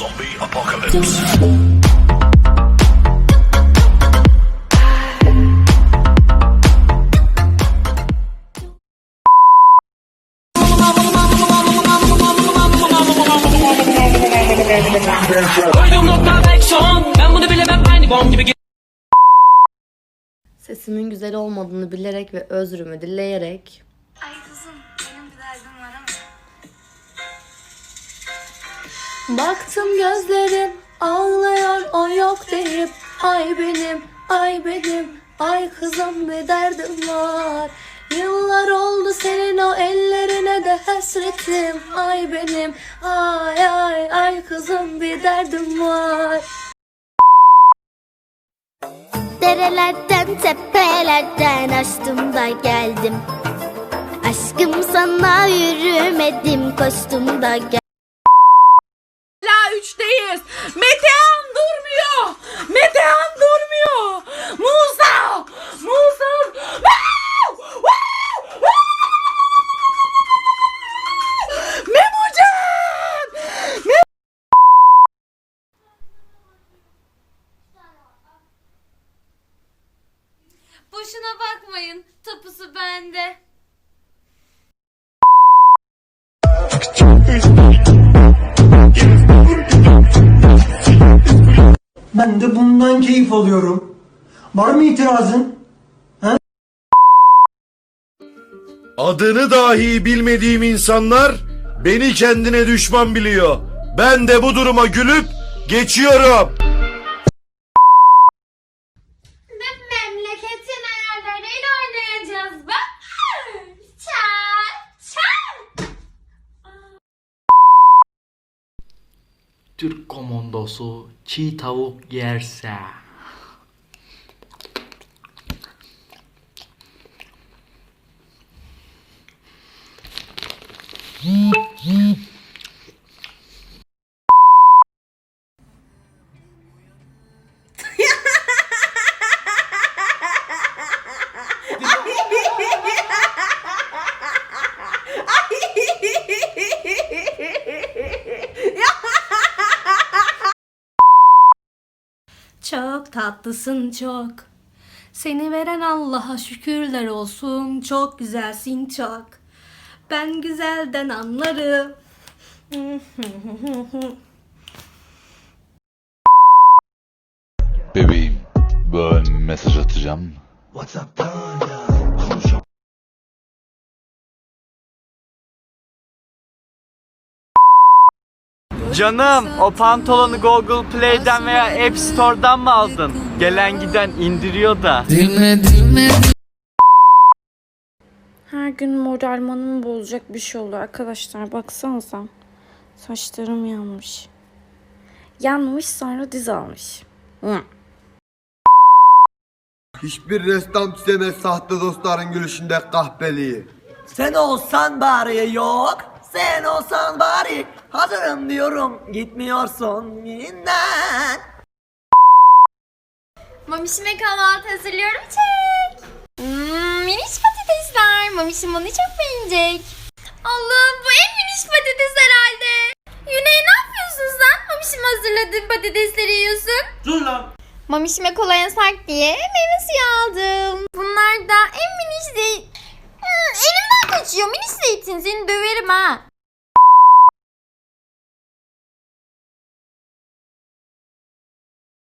Zombie apocalypse. Koydum nokta belki son Ben bunu bilemem aynı bom gibi Sesimin güzel olmadığını bilerek ve özrümü dileyerek Baktım gözlerin ağlayan o yok deyip Ay benim, ay benim, ay kızım bir derdim var? Yıllar oldu senin o ellerine de hasretim Ay benim, ay ay ay kızım bir derdim var. Derelerden tepelerden açtım da geldim. Aşkım sana yürümedim koştum da geldim Boşuna bakmayın tapusu bende. Ben de bundan keyif alıyorum. Var mı itirazın? Adını dahi bilmediğim insanlar beni kendine düşman biliyor. Ben de bu duruma gülüp geçiyorum. Türk komandosu çiğ tavuk yerse. Çok tatlısın çok. Seni veren Allah'a şükürler olsun. Çok güzelsin çok. Ben güzelden anlarım. Bebeğim, böyle mesaj atacağım. Whatsapp'tan ya. Canım o pantolonu Google Play'den veya App Store'dan mı aldın? Gelen giden indiriyor da. Her gün moralmanımı bozacak bir şey oluyor arkadaşlar. Baksanıza. Saçlarım yanmış. Yanmış sonra diz almış. Hı. Hiçbir ressam çizemez sahte dostların gülüşünde kahpeliği. Sen olsan bari yok. Sen olsan bari hazırım diyorum. Gitmiyorsun yeniden. Mamişime kahvaltı hazırlıyorum çek. Hmm, miniş patatesler. Mamişim onu çok beğenecek. Allah'ım bu en miniş patates herhalde. Güney ne yapıyorsun sen? Mamişim hazırladığım patatesleri yiyorsun. Dur lan. Mamişime kola yasak diye meyve suyu aldım. Bunlar da en miniş zeytin. Hmm, elimden kaçıyor miniş zeytin seni döverim ha.